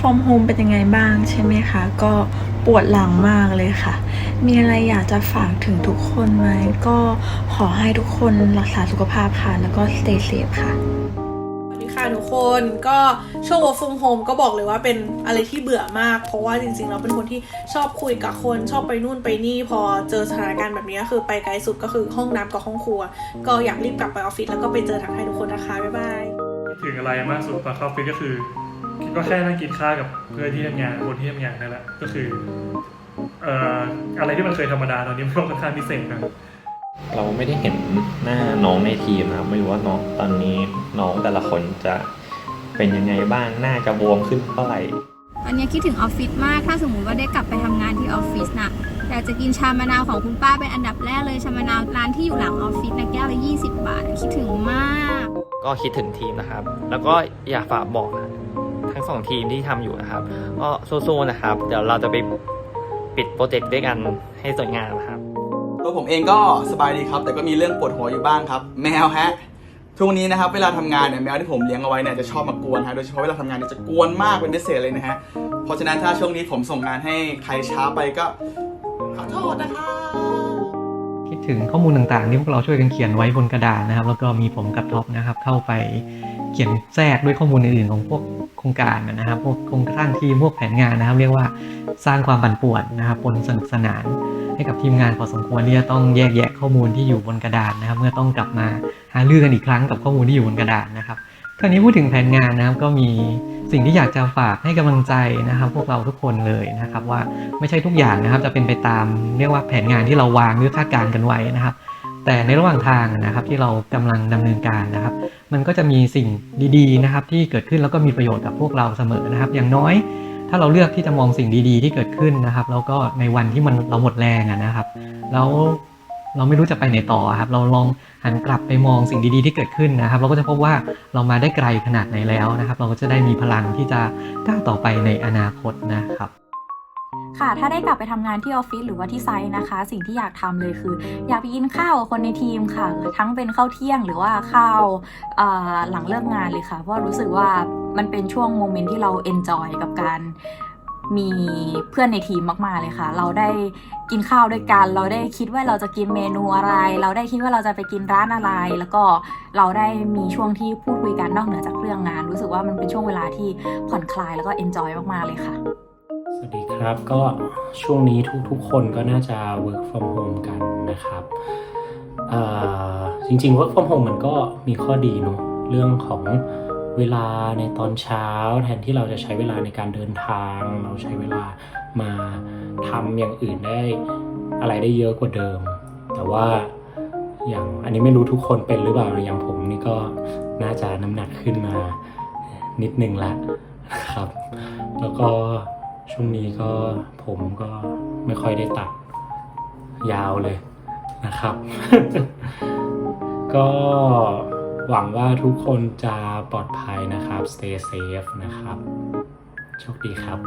from home เป็นยังไงบ้างใช่ไหมคะ ก็ปวดหลังมากเลยค่ะ มีอะไรอยากจะฝากถึงทุกคนไหม ก็ขอให้ทุกคนรักษาสุขภาพค่ะ แล้วก็ stay safe ค่ะสวัสดีค่ะทุกคนก็ช่วง work from home ก็บอกเลยว่าเป็นอะไรที่เบื่อมาก เพราะว่าจริงๆเราเป็นคนที่ชอบคุยกับคนชอบไปนู่นไปนี่ พอเจอสถานการณ์แบบนี้ก็คือไปไกลสุดก็คือห้องน้ำกับห้องครัว ก็อยากรีบกลับไปออฟฟิศแล้วก็ไปเจอทักทายทุกคนนะคะบ๊ายบายคิดถึงอะไรมากสุดตอนเข้าออฟฟิศก็คือ ก็แค่นั่งกินข้าวกับเพื่อนที่ทำงานคนที่ทำงานนั่นแหละก็คือเอ่ออะไรที่มันเคยธรรมดาตอนนี้มันก็ค่อนข้างพิเศษนะเราไม่ได้เห็นหน้าน้องในทีมนะครับไม่รู้ว่าน้องตอนนี้น้องแต่ละคนจะเป็นยังไงบ้างหน้าจะบวมขึ้นเท่าไหร่อันนี้คิดถึงออฟฟิศมากถ้าสมมุติว่าได้กลับไปทำงานที่ออฟฟิศน่ะอยากจะกินชามะนาวของคุณป้าเป็นอันดับแรกเลยชามะนาวร้านที่อยู่หลังออฟฟิศนะแก้วละ20 บาท คิดถึงมาก ก็คิดถึงทีมนะครับ แล้วก็อยากฝากบอก ทั้งสองทีมที่ทำอยู่นะครับก็สู้ๆนะครับ เดี๋ยวเราจะไปปิดโปรเจกต์ด้วยกันให้สวยงามครับตัวผมเองก็สบายดีครับ แต่ก็มีเรื่องปวดหัวอยู่บ้างครับ แมวฮะทุกวันนี้นะครับเวลาทำงานเนี่ยแมวที่ผมเลี้ยงเอาไว้เนี่ยจะชอบมากวนฮะโดยเฉพาะเวลาทำงานเนี่ยจะกวนมากเป็นพิเศษเลยนะฮะเพราะฉะนั้นถ้าช่วงนี้ผมส่งงานให้ใครช้าไปก็ขอโทษนะครับคิดถึงข้อมูลต่างๆที่พวกเราช่วยกันเขียนไว้บนกระดาษนะครับ แล้วก็มีผมกับท็อปนะครับเข้าไปเขียนแทรกด้วยข้อมูลอื่นๆของพวกโครงการนะครับพวกโครงสร้างทีมพวกแผนงานนะครับ เรียกว่าสร้างความปั่นป่วนนะครับปนสนุกสนาน ให้กับทีมงานพอสมควรที่จะต้องแยกแยะข้อมูลที่อยู่บนกระดาษนะครับ เมื่อต้องกลับมาหารือกันอีกครั้งกับข้อมูลที่อยู่บนกระดาษนะครับคราวนี้พูดถึงแผนงานนะครับก็มีสิ่งที่อยากจะฝากให้กำลังใจนะครับ พวกเราทุกคนเลยนะครับ ว่าไม่ใช่ทุกอย่างนะครับ จะเป็นไปตามเรียกว่าแผนงานที่เราวางหรือคาดการณ์กันไว้นะครับ แต่ในระหว่างทางนะครับที่เรากำลังดำเนินการนะครับ มันก็จะมีสิ่งดีๆนะครับที่เกิดขึ้นแล้วก็มีประโยชน์กับพวกเราเสมอนะครับ อย่างน้อยถ้าเราเลือกที่จะมองสิ่งดีๆที่เกิดขึ้นนะครับ แล้วก็ในวันที่มันเราหมดแรงนะครับ แล้วเราไม่รู้จะไปไหนต่อครับ เราลองหันกลับไปมองสิ่งดีๆที่เกิดขึ้นนะครับ เราก็จะพบว่าเรามาได้ไกลขนาดไหนแล้วนะครับ เราก็จะได้มีพลังที่จะก้าวต่อไปในอนาคตนะครับ ค่ะ ถ้าได้กลับไปทำงานที่ออฟฟิศหรือว่าที่ไซต์นะคะ สิ่งที่อยากทำเลยคือ อยากไปกินข้าวกับคนในทีมค่ะ ทั้งเป็นข้าวเที่ยงหรือว่าข้าวหลังเลิกงานเลยค่ะ เพราะรู้สึกว่ามันเป็นช่วงโมเมนต์ที่เราเอนจอยกับการมีเพื่อนในทีมมากๆเลยค่ะ เราได้กินข้าวด้วยกัน เราได้คิดว่าเราจะกินเมนูอะไร เราได้คิดว่าเราจะไปกินร้านอะไร แล้วก็เราได้มีช่วงที่พูดคุยกันนอกเหนือจากเรื่องงาน รู้สึกว่ามันเป็นช่วงเวลาที่ผ่อนคลายแล้วก็เอนจอยมากๆเลยค่ะ สวัสดีครับก็ช่วงนี้ทุกๆ คนก็น่าจะ work from home กันนะครับจริงๆ work from home มันก็มีข้อดีเนอะเรื่องของเวลาในตอนเช้า แทนที่เราจะใช้เวลาในการเดินทาง เราใช้เวลามาทำอย่างอื่นได้อะไรได้เยอะกว่าเดิม แต่ว่าอย่างอันนี้ไม่รู้ทุกคนเป็นหรือเปล่าอย่างผมนี่ก็น่าจะน้ำหนักขึ้นมานิดนึงละนะครับ แล้วก็ ช่วงนี้ก็ผมก็ไม่ค่อยได้ตัดยาวเลยนะครับ ก็หวังว่าทุกคนจะปลอดภัยนะครับ stay safe นะครับ โชคดีครับ